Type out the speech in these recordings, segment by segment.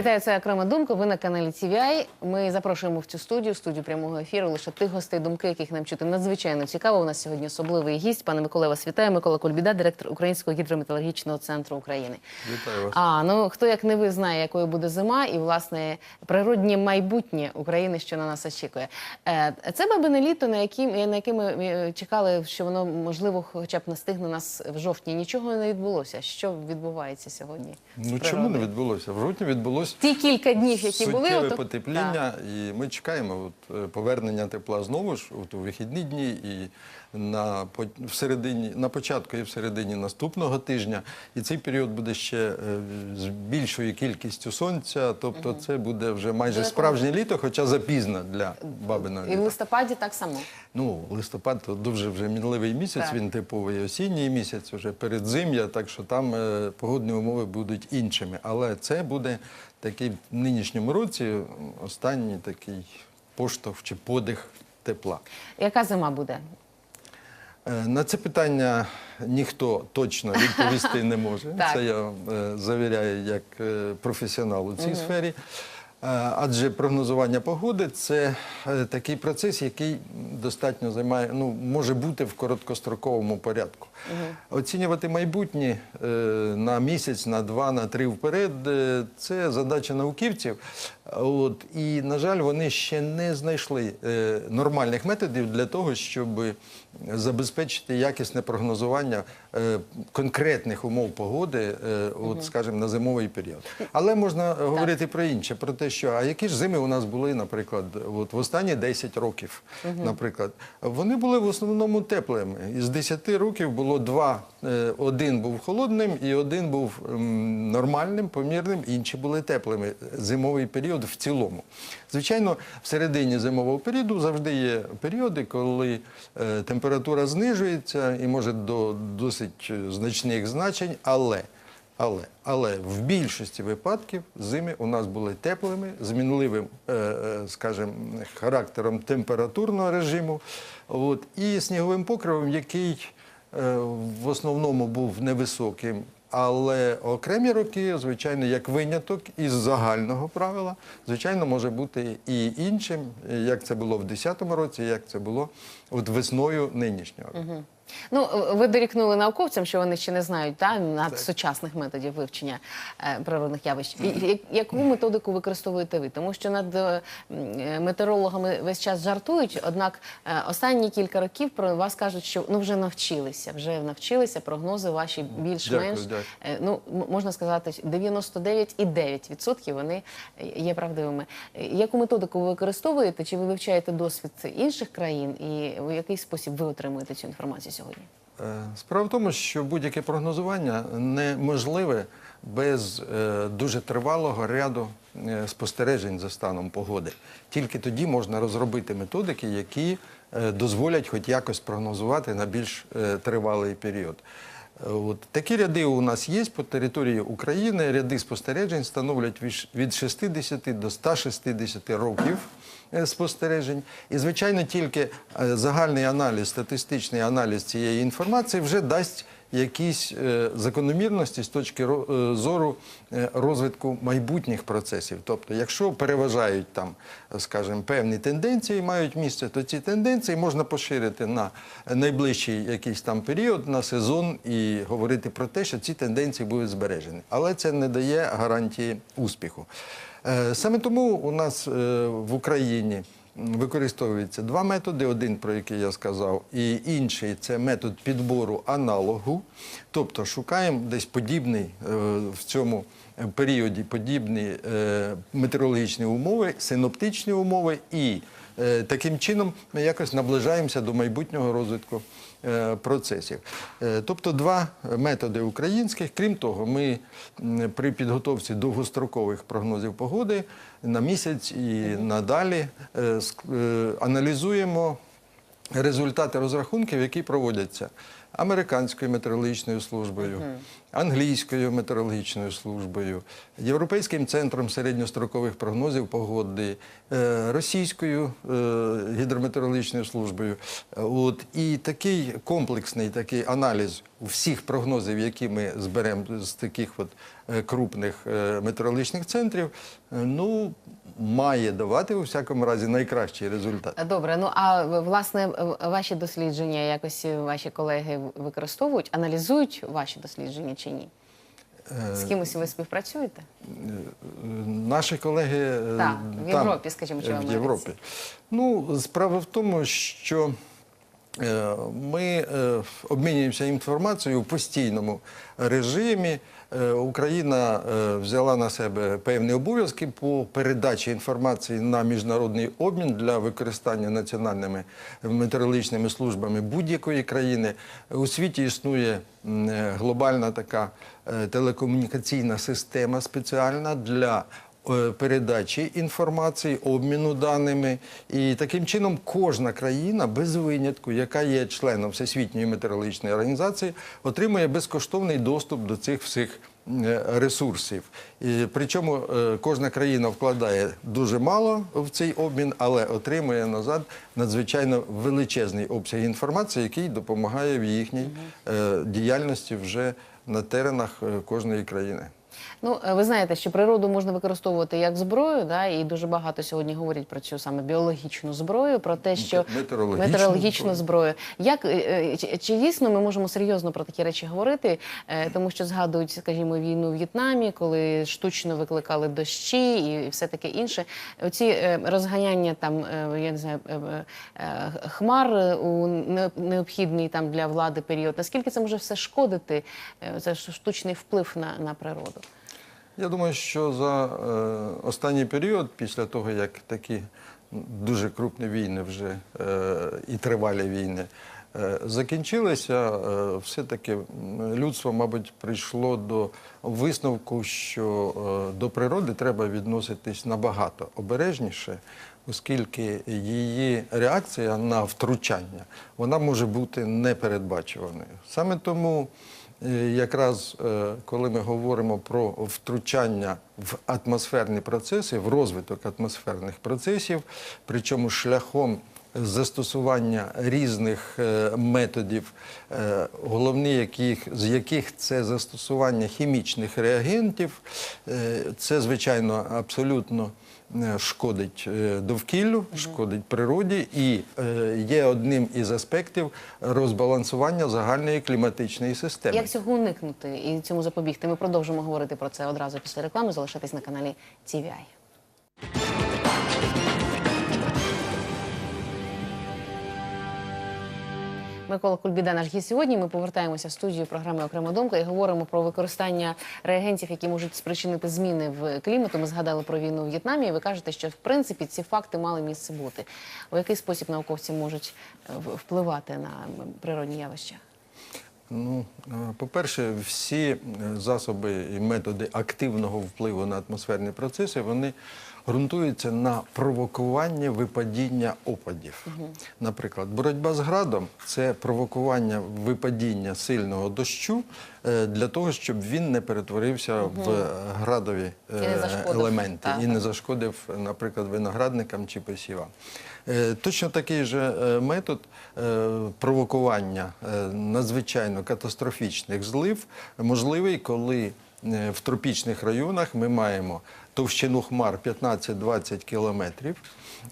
Вітаю, це окрема думка. Ви на каналі TVI. Ми запрошуємо в цю студію, студію прямого ефіру, лише тих гостей, думки, яких нам чути надзвичайно цікаво. У нас сьогодні особливий гість. Пане Микола, вас вітаю. Микола Кульбіда, директор Українського гідрометеологічного центру України. Вітаю вас. А ну хто як не ви знає, якою буде зима, і власне природнє майбутнє України, що на нас очікує. Е, Це бабине літо, на які на яке ми е, чекали, що воно можливо, хоча б настигне нас в жовтні. Нічого не відбулося. Що відбувається сьогодні? Ну чому не відбулося? В жовтні відбулося Ті кілька днів, які були, суттєве ото- потепління, і ми чекаємо от, е, повернення тепла знову ж от, у вихідні дні і на в середині, на початку і в середині наступного тижня. І цей період буде ще е, з більшою кількістю сонця. Тобто, це буде вже майже справжнє літо, хоча запізно для бабиного І в листопаді так само. Ну, листопад то дуже вже мінливий місяць, Так. він типовий осінній місяць, вже передзим'я, так що там е, погодні умови будуть іншими. Але це буде такий в нинішньому році останній такий поштовх чи подих тепла. Яка зима буде? Е, На це питання ніхто точно відповісти не може. Це я е, завіряю як е, професіонал у цій сфері. Е, Адже прогнозування погоди це е, такий процес, який достатньо займає, ну може бути в короткостроковому порядку. Оцінювати майбутнє е, на місяць, на два, на три вперед це задача науківців. От і на жаль, вони ще не знайшли е, нормальних методів для того, щоб забезпечити якісне прогнозування е, конкретних умов погоди, е, от, скажімо, на зимовий період. Але можна е, говорити про інше, про те, що а які ж зими у нас були, наприклад, от в останні 10 років, наприклад, вони були в основному теплими. Із 10 років було два: Е, один був холодним і один був ем, нормальним, помірним, інші були теплими. Зимовий період в цілому. Звичайно, в середині зимового періоду завжди є періоди, коли е, температура знижується і може до досить е, значних значень, але. Але, але в більшості випадків зими у нас були теплими, з мінливим, е, скажімо, характером температурного режиму, от, і сніговим покривом, який в основному був невисоким. Але окремі роки, звичайно, як виняток із загального правила, звичайно, може бути і іншим, як це було в 2010 році, як це було от весною нинішнього. Ну, ви дорікнули науковцям, що вони ще не знають та, над сучасних методів вивчення е, природних явищ. Яку методику використовуєте ви? Тому що над е, е, метеорологами весь час жартують, однак е, останні кілька років про вас кажуть, що ну вже навчилися, вже навчилися прогнози ваші більш-менш. Е, Ну, можна сказати, 99,9% вони е, є правдивими. Е, Яку методику ви використовуєте? Чи ви вивчаєте досвід інших країн? І в який спосіб ви отримуєте цю інформацію сьогодні? Е, Справа в тому, що будь-яке прогнозування неможливе без е, дуже тривалого ряду е, спостережень за станом погоди. Тільки тоді можна розробити методики, які дозволять хоч якось прогнозувати на більш тривалий період. От такі ряди у нас є по території України. Ряди спостережень становлять від 60 до 160 років спостережень. І, звичайно, тільки е, загальний аналіз, статистичний аналіз цієї інформації вже дасть якісь е, закономірності з точки е, зору е, розвитку майбутніх процесів. Тобто, якщо переважають там, е, скажімо, певні тенденції мають місце, то ці тенденції можна поширити на найближчий якийсь там період, на сезон і говорити про те, що ці тенденції будуть збережені. Але це не дає гарантії успіху. Е, Саме тому у нас е, в Україні використовуються два методи: один, про який я сказав, і інший це метод підбору аналогу. Тобто шукаємо десь подібний е, в цьому періоді подібні метеорологічні умови, синоптичні умови і Таким чином ми якось наближаємося до майбутнього розвитку е, процесів. Е, Тобто два методи українських. Крім того, ми при підготовці довгострокових прогнозів погоди на місяць і надалі е, е, аналізуємо результати розрахунків, які проводяться американською метеорологічною службою, англійською метеорологічною службою, Європейським центром середньострокових прогнозів погоди, е, російською е, гідрометеорологічною службою. От і такий комплексний такий аналіз всіх прогнозів, які ми зберемо з таких от е, крупних метеорологічних центрів, ну має давати у всякому разі найкращий результат. Добре, ну а власне ваші дослідження якось ваші колеги використовують, аналізують ваші дослідження чи ні? З кимось ви співпрацюєте? Наші колеги е, Так, в там, Європі, скажімо, чи в в Америці? Європі. Ну, справа в тому, що е, ми е, обмінюємося інформацією в постійному режимі. Е, Україна е, взяла на себе певні обов'язки по передачі інформації на міжнародний обмін для використання національними метеорологічними службами будь-якої країни. У світі існує е, глобальна така телекомунікаційна система спеціальна для передачі інформації, обміну даними. І таким чином кожна країна без винятку, яка є членом Всесвітньої метеорологічної організації, отримує безкоштовний доступ до цих всіх е, ресурсів. І, причому е, кожна країна вкладає дуже мало в цей обмін, але отримує назад надзвичайно величезний обсяг інформації, який допомагає в їхній е, діяльності вже на теренах е, кожної країни. Ну, е, ви знаєте, що природу можна використовувати як зброю, да, і дуже багато сьогодні говорять про цю саме біологічну зброю, про те, що Метеорологічну метеорологічну зброю. зброю. Як е, е, чи, чи дійсно ми можемо серйозно про такі речі говорити, тому що згадують, скажімо, війну в В'єтнамі, коли штучно викликали дощі і все таке інше. Оці розганяння там, я не знаю, хмар у необхідний там для влади період. Наскільки це може все шкодити? Це штучний вплив на, на природу. Я думаю, що за е, останній період, після того, як такі дуже крупні війни вже е, і тривалі війни е, закінчилися, все-таки людство, мабуть, прийшло до висновку, що до природи треба відноситись набагато обережніше, оскільки її реакція на втручання вона може бути непередбачуваною. Саме тому. Е, Якраз е, коли ми говоримо про втручання в атмосферні процеси, в розвиток атмосферних процесів, причому шляхом застосування різних е, методів, головні яких, з яких це застосування хімічних реагентів, це, звичайно, абсолютно шкодить е, довкіллю, шкодить природі і е, є одним із аспектів розбалансування загальної кліматичної системи. Як цього уникнути і цьому запобігти? Ми продовжимо говорити про це одразу після реклами. Залишайтесь на каналі TVI. Микола Кульбіда, наш гість сьогодні. Ми повертаємося в студію програми Окрема думка і говоримо про використання реагентів, які можуть спричинити зміни в клімату. Ми згадали про війну в В'єтнамі. І ви кажете, що в принципі ці факти мали місце бути. У який спосіб науковці можуть е, впливати на природні явища? Ну, е, по-перше, всі е, засоби і методи активного впливу на атмосферні процеси вони ґрунтуються на провокуванні випадіння опадів. Наприклад, боротьба з градом це провокування випадіння сильного дощу е, для того, щоб він не перетворився в градові І елементи так. і не зашкодив, наприклад, виноградникам чи посівам. Е, Точно такий же е, метод е, провокування надзвичайно катастрофічних злив можливий, коли в тропічних районах ми маємо товщину хмар 15-20 кілометрів.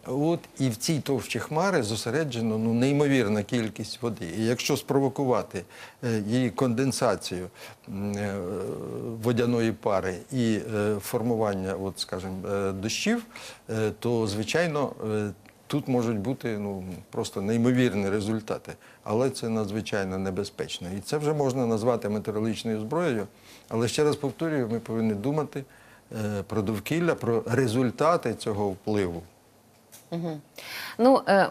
От, і в цій товщі хмари зосереджено ну, неймовірна кількість води. І якщо спровокувати її конденсацію водяної пари і формування, от, скажімо, дощів, то звичайно. Тут можуть бути ну, просто неймовірні результати, але це надзвичайно небезпечно. І це вже можна назвати метеорологічною зброєю. Але ще раз повторюю, ми повинні думати е, про довкілля, про результати цього впливу. Ну е,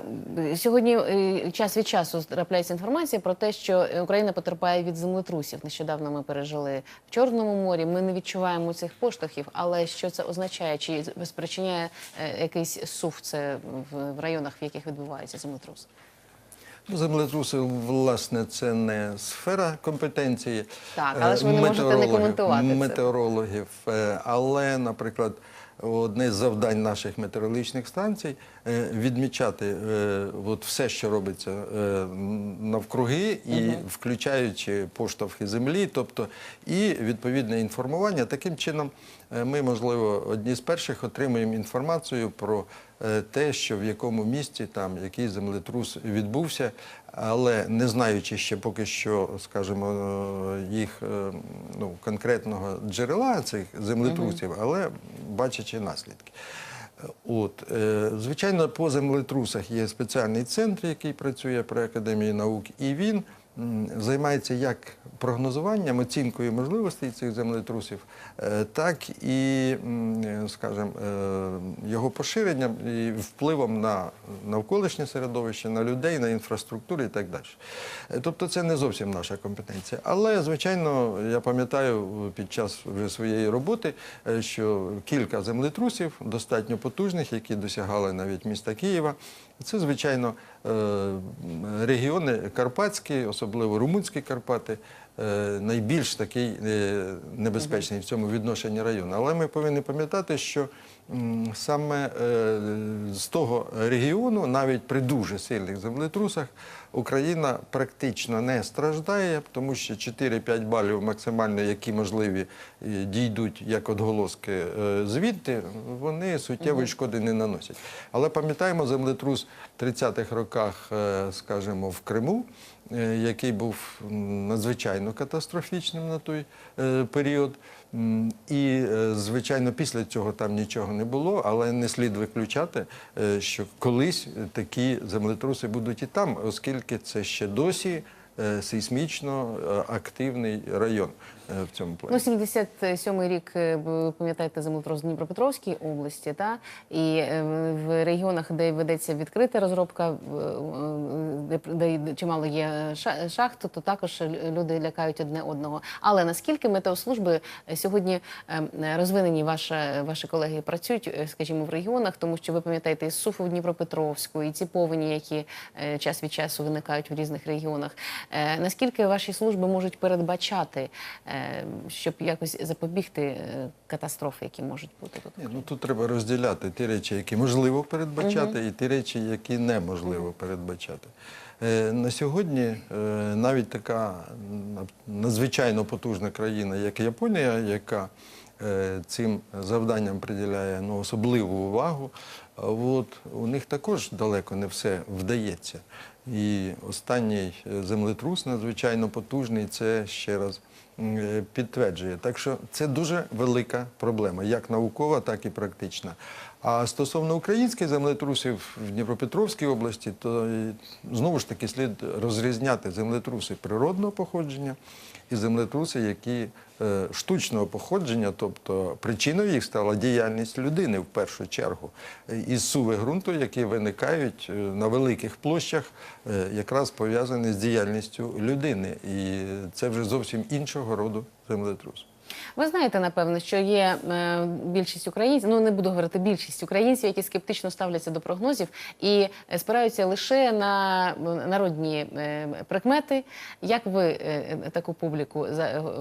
сьогодні е, час від часу трапляється інформація про те, що е, Україна потерпає від землетрусів. Нещодавно ми пережили в Чорному морі. Ми не відчуваємо цих поштовхів, але що це означає? Чи спричиняє е, якийсь сув це в, районах, в яких відбувається землетрус? Ну, Землетруси, власне, це не сфера компетенції. Так, але ж ви не можете не коментувати це. Метеорологів. Але, наприклад, одне з завдань наших метеорологічних станцій е, відмічати е, от все, що робиться е, навкруги, і включаючи поштовхи землі, тобто і відповідне інформування. Таким чином, ми, можливо, одні з перших отримуємо інформацію про те, що в якому місті там який землетрус відбувся, але не знаючи ще поки що, скажімо, їх е, ну, конкретного джерела цих землетрусів, але бачачи наслідки. От, е, звичайно, по землетрусах є спеціальний центр, який працює при Академії наук, і він займається як прогнозуванням, оцінкою можливостей цих землетрусів, е, так і, скажімо, е, його поширенням і впливом на навколишнє середовище, на людей, на інфраструктуру і так далі. Е, Тобто це не зовсім наша компетенція. Але, звичайно, я пам'ятаю під час вже своєї роботи, що кілька землетрусів достатньо потужних, які досягали навіть міста Києва. Це, звичайно, е, регіони Карпатські, особливо Румунські Карпати, е, найбільш такий е, небезпечний в цьому відношенні район. Але ми повинні пам'ятати, що саме е, з того регіону, навіть при дуже сильних землетрусах, Україна практично не страждає, тому що 4-5 балів максимально, які можливі дійдуть як отголоски е, звідти, вони суттєвої шкоди не наносять. Але пам'ятаємо землетрус в 30-х роках, е, скажімо, в Криму, який був надзвичайно катастрофічним на той період. І, е, звичайно, після цього там нічого не було, але не слід виключати, е, що колись такі землетруси будуть і там, оскільки це ще досі е, сейсмічно активний район в цьому плані. Ну, 77-й рік, е, ви пам'ятаєте, землетрус в Дніпропетровській області, та? і е, в регіонах, де ведеться відкрита розробка, е, де, чимало є ша- шахт, то також люди лякають одне одного. Але наскільки метеослужби сьогодні е, розвинені, ваша, ваші колеги працюють, е, скажімо, в регіонах, тому що ви пам'ятаєте і Суфу в Дніпропетровську, і ці повені, які е, час від часу виникають в різних регіонах. Е, Наскільки ваші служби можуть передбачати, е, щоб якось запобігти е, катастрофи, які можуть бути тут? Ні, ну тут треба розділяти ті речі, які можливо передбачати, і ті речі, які неможливо передбачати. Е, На сьогодні е, навіть така надзвичайно потужна країна, як Японія, яка е, цим завданням приділяє ну, особливу увагу, от у них також далеко не все вдається. І останній е, землетрус надзвичайно потужний, це ще раз е, підтверджує. Так що це дуже велика проблема, як наукова, так і практична. А стосовно українських землетрусів в Дніпропетровській області, то е, знову ж таки слід розрізняти землетруси природного походження і землетруси, які е, штучного походження, тобто причиною їх стала діяльність людини в першу чергу, е, із суви ґрунту, які виникають е, на великих площах, якраз пов'язані з діяльністю людини. І це вже зовсім іншого роду землетрус. Ви знаєте, напевно, що є е, більшість українців, ну не буду говорити більшість українців, які скептично ставляться до прогнозів і е, спираються лише на народні е, прикмети. Як ви таку публіку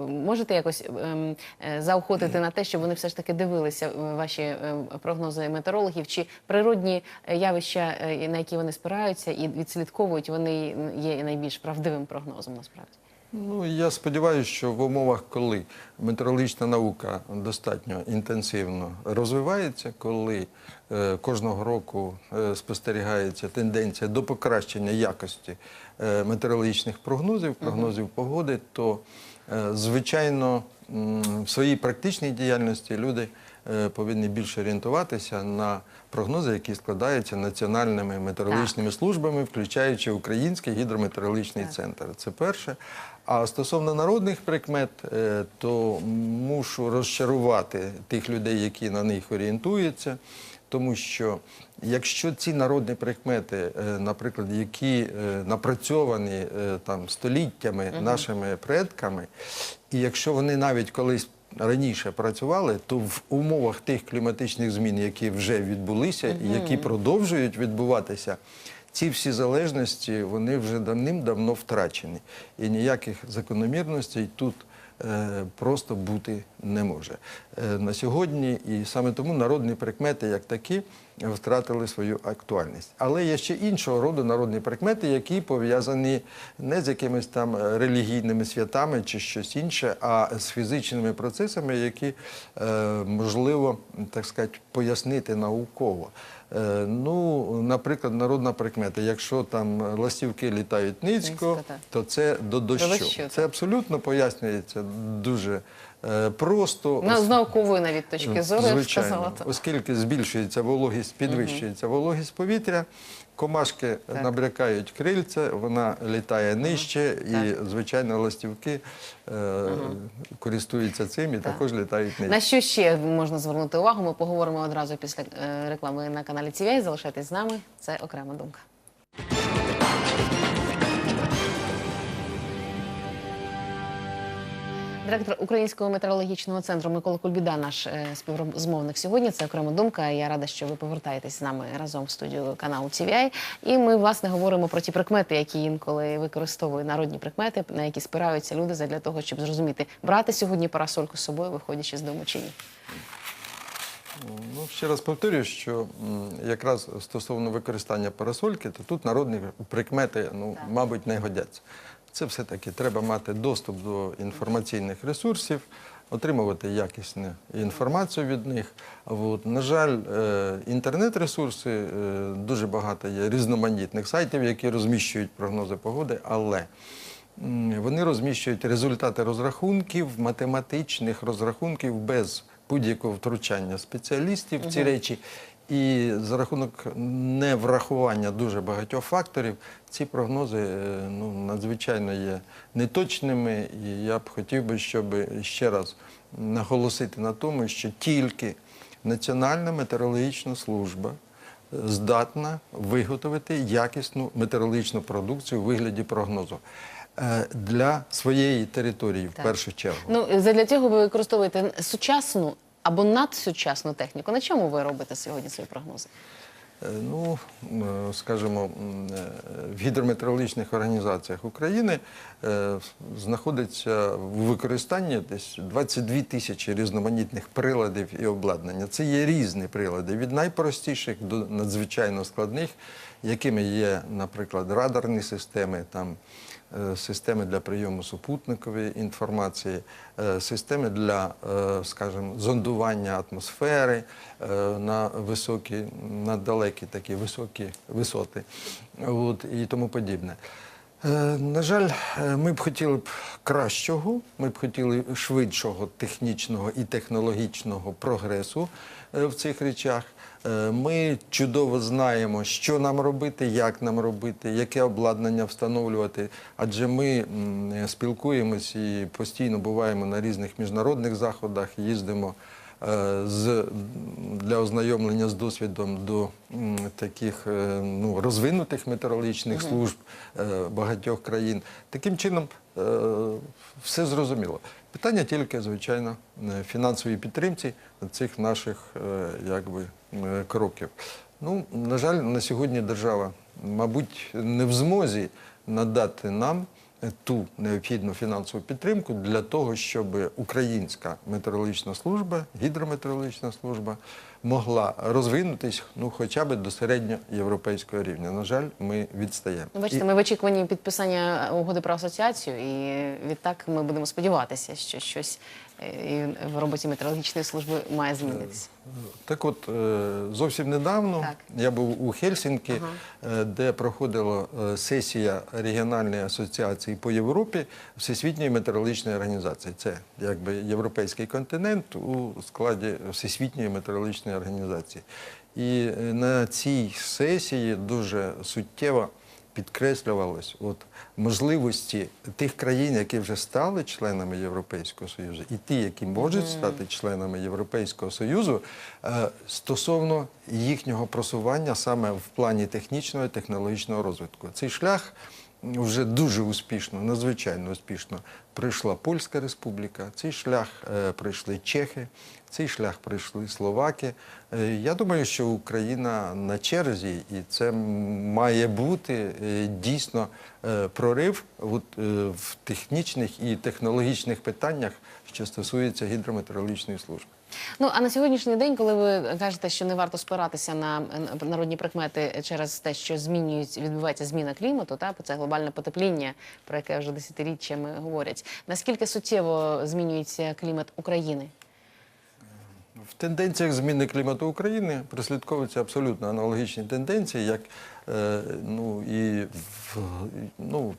можете якось ем, заохотити на те, щоб вони все ж таки дивилися ваші прогнози метеорологів, чи природні явища, на які вони спираються і відслідковують, вони є найбільш правдивим прогнозом насправді? Ну, я сподіваюся, що в умовах, коли метеорологічна наука достатньо інтенсивно розвивається, коли е, кожного року е, спостерігається тенденція до покращення якості е, метеорологічних прогнозів, прогнозів погоди, то, е, звичайно, м, в своїй практичній діяльності люди е, повинні більше орієнтуватися на прогнози, які складаються національними метеорологічними службами, включаючи Український гідрометеорологічний Так. центр. Це перше. А стосовно народних прикмет, е, то мушу розчарувати тих людей, які на них орієнтуються. Тому що якщо ці народні прикмети, е, наприклад, які е, напрацьовані там століттями нашими предками, і якщо вони навіть колись раніше працювали, то в умовах тих кліматичних змін, які вже відбулися і які продовжують відбуватися, ці всі залежності вони вже давним-давно втрачені. І ніяких закономірностей тут е, просто бути не може. Е, На сьогодні і саме тому народні прикмети, як такі, втратили свою актуальність. Але є ще іншого роду народні прикмети, які пов'язані не з якимись там релігійними святами чи щось інше, а з фізичними процесами, які е, можливо, так сказати, пояснити науково. Е, Ну, наприклад, народна прикмета. Якщо там ластівки літають низько, Низько, то це до дощу. Це абсолютно пояснюється дуже просто. Ну, з наукової навіть точки зору, я б Звичайно, сказала. так. оскільки збільшується вологість, підвищується вологість повітря, комашки Так. набрякають крильця, вона літає нижче, Так. і звичайно ластівки е, користуються цим і Так. також літають нижче. На що ще можна звернути увагу? Ми поговоримо одразу після е, реклами на каналі TVI. Залишайтесь з нами. Це окрема думка. Директор Українського метеорологічного центру Микола Кульбіда, наш е, співрозмовник сьогодні. Це окрема думка. Я рада, що ви повертаєтесь з нами разом в студію каналу TVI. І ми власне говоримо про ті прикмети, які інколи використовують народні прикмети, на які спираються люди для того, щоб зрозуміти, брати сьогодні парасольку з собою, виходячи з дому чи ні. Ну, ще раз повторюю, що якраз стосовно використання парасольки, то тут народні прикмети, ну, мабуть, не годяться. Це все-таки треба мати доступ до інформаційних ресурсів, отримувати якісну інформацію від них. От, на жаль, е, інтернет-ресурси, е, дуже багато є різноманітних сайтів, які розміщують прогнози погоди, але вони розміщують результати розрахунків, математичних розрахунків без будь-якого втручання спеціалістів в ці речі. І за рахунок неврахування дуже багатьох факторів ці прогнози е, ну, надзвичайно є неточними. І я б хотів би, щоб ще раз наголосити на тому, що тільки Національна метеорологічна служба е, здатна виготовити якісну метеорологічну продукцію у вигляді прогнозу е, для своєї території в першу чергу. Ну для цього ви використовуєте сучасну або надсучасну техніку. На чому ви робите сьогодні свої прогнози? Е, Ну, е, скажімо, е, в гідрометеорологічних організаціях України знаходиться в використанні десь 22 тисячі різноманітних приладів і обладнання. Це є різні прилади, від найпростіших до надзвичайно складних, якими є, наприклад, радарні системи, там, системи для прийому супутникової інформації, е, системи для, е, скажімо, зондування атмосфери е, на високі, на далекі такі високі висоти от, і тому подібне. Е, На жаль, е, ми б хотіли б кращого, ми б хотіли швидшого технічного і технологічного прогресу е, в цих речах. Е, Ми чудово знаємо, що нам робити, як нам робити, яке обладнання встановлювати. Адже ми спілкуємось і постійно буваємо на різних міжнародних заходах, їздимо е, з, для ознайомлення з досвідом до таких е, ну, розвинутих метеорологічних служб багатьох країн. Таким чином, все зрозуміло. Питання тільки, звичайно, фінансовій підтримці цих наших якби, кроків. Ну, на жаль, на сьогодні держава, мабуть, не в змозі надати нам ту необхідну фінансову підтримку для того, щоб українська метеорологічна служба, гідрометеорологічна служба могла розвинутись ну, хоча б до середньоєвропейського рівня. На жаль, ми відстаємо. Ну, Бачите, І- ми в очікуванні підписання угоди про асоціацію, і відтак ми будемо сподіватися, що щось е, і в роботі метеорологічної служби має змінитися. Так от, е, зовсім недавно Так. я був у Хельсінкі, е, де проходила е, сесія регіональної асоціації по Європі Всесвітньої метеорологічної організації. Це якби європейський континент у складі Всесвітньої метеорологічної організації. І на цій сесії дуже суттєво підкреслювалось от, можливості тих країн, які вже стали членами Європейського Союзу, і ті, які можуть стати членами Європейського Союзу, е, стосовно їхнього просування саме в плані технічного і технологічного розвитку. Цей шлях вже дуже успішно, надзвичайно успішно пройшла Польська Республіка, цей шлях прийшли Чехи, цей шлях прийшли Словаки. Е, Я думаю, що Україна на черзі, і це має бути е, дійсно е, прорив е, в технічних і технологічних питаннях, що стосується гідрометеорологічної служби. Ну а на сьогоднішній день, коли ви кажете, що не варто спиратися на народні прикмети через те, що змінюють, відбувається зміна клімату, та це глобальне потепління, про яке вже десятиріччями говорять. Наскільки суттєво змінюється клімат України? В тенденціях зміни клімату України прослідковуються абсолютно аналогічні тенденції, як е, ну, і ну,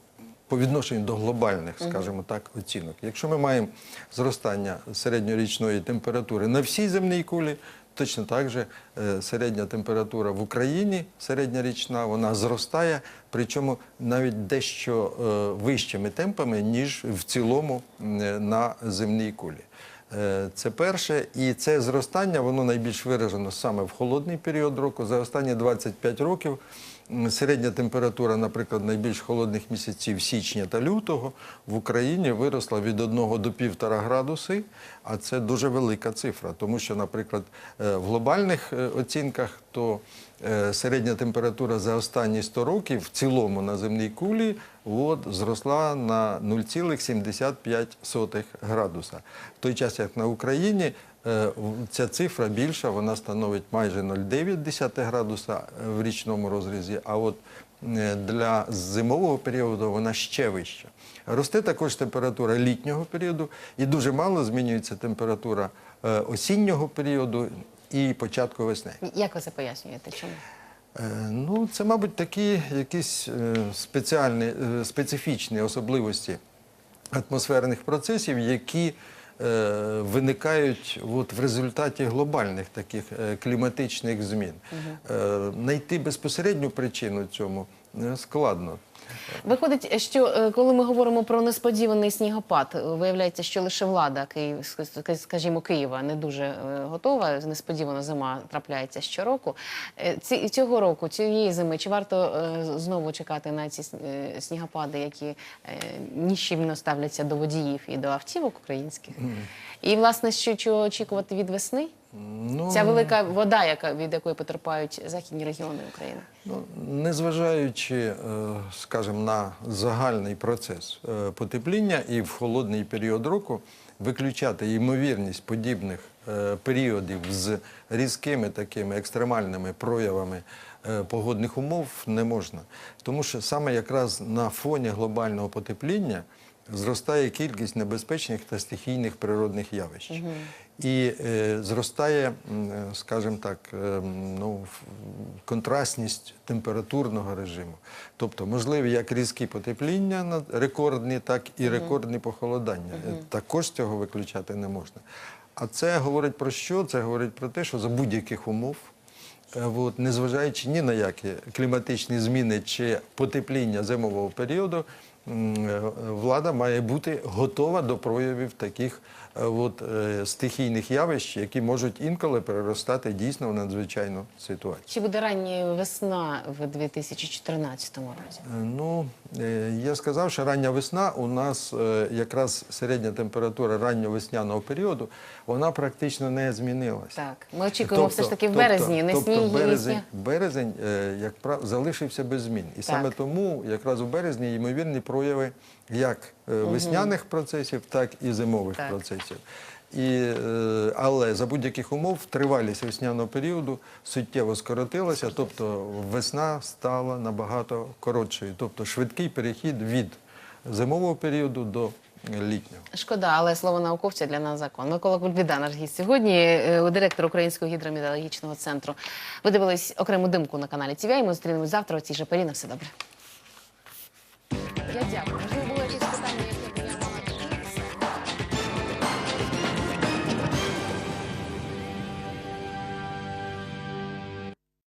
по відношенню до глобальних, скажімо так, оцінок. Якщо ми маємо зростання середньорічної температури на всій земній кулі, точно так же е, середня температура в Україні, середня річна, вона зростає, причому навіть дещо е, вищими темпами, ніж в цілому на земній кулі. Е, Це перше, і це зростання воно найбільш виражено саме в холодний період року. За останні 25 років середня температура, наприклад, найбільш холодних місяців січня та лютого в Україні виросла від 1 до 1,5 градуси, а це дуже велика цифра, тому що, наприклад, е, в глобальних е, оцінках то е, середня температура за останні 100 років в цілому на земній кулі от, зросла на 0,75 градуса. В той час, як на Україні, ця цифра більша, вона становить майже 0,9 градуса в річному розрізі, а от е, для зимового періоду вона ще вища. Росте також температура літнього періоду і дуже мало змінюється температура е, осіннього періоду і початку весни. Як ви це пояснюєте? Чому? Е, Ну, це, мабуть, такі якісь е, спеціальні, е, специфічні особливості атмосферних процесів, які е, виникають от, в результаті глобальних таких е, кліматичних змін. Е, Найти безпосередню причину цьому е, складно. Виходить, що е, коли ми говоримо про несподіваний снігопад, е, виявляється, що лише влада Київ, скажімо, Києва не дуже е, готова. Несподівана зима трапляється щороку. Ці цього року, цієї зими, чи варто знову чекати на ці снігопади, які ніщівно ставляться до водіїв і до автівок українських? І власне, що очікувати від весни? Ну, Ця велика вода, яка від якої потерпають західні регіони України. Ну, незважаючи, е, скажімо, на загальний процес е, потепління і в холодний період року виключати ймовірність подібних е, періодів з різкими такими екстремальними проявами погодних умов не можна. Тому що саме якраз на фоні глобального потепління зростає кількість небезпечних та стихійних природних явищ. І е, зростає, е, скажімо так, е, ну, контрастність температурного режиму. Тобто можливі як різкі потепління рекордні, так і рекордні похолодання. Також цього виключати не можна. А це говорить про що? Це говорить про те, що за будь-яких умов От, незважаючи ні на які кліматичні зміни чи потепління зимового періоду, влада має бути готова до проявів таких от, е, стихійних явищ, які можуть інколи переростати дійсно в надзвичайну ситуацію. Чи буде рання весна в 2014 році? Е, Ну, е, я сказав, що рання весна у нас е, якраз середня температура ранньовесняного періоду, вона практично не змінилася. Так, ми очікуємо все ж таки в березні, не тобто сніг і березень, березень е, як прав, залишився без змін. І саме тому якраз у березні ймовірні прояви як е, весняних процесів, так і зимових Так. процесів. І, е, але за будь-яких умов тривалість весняного періоду суттєво скоротилася, тобто весна стала набагато коротшою, тобто швидкий перехід від зимового періоду до літнього. Шкода, але слово науковця для нас закон. Микола Кульбіда, наш гість сьогодні, е, директор Українського гідрометеорологічного центру. Ви дивились окрему димку на каналі ТВА, і ми зустрінемось завтра у цій же порі. На все добре. Я дякую.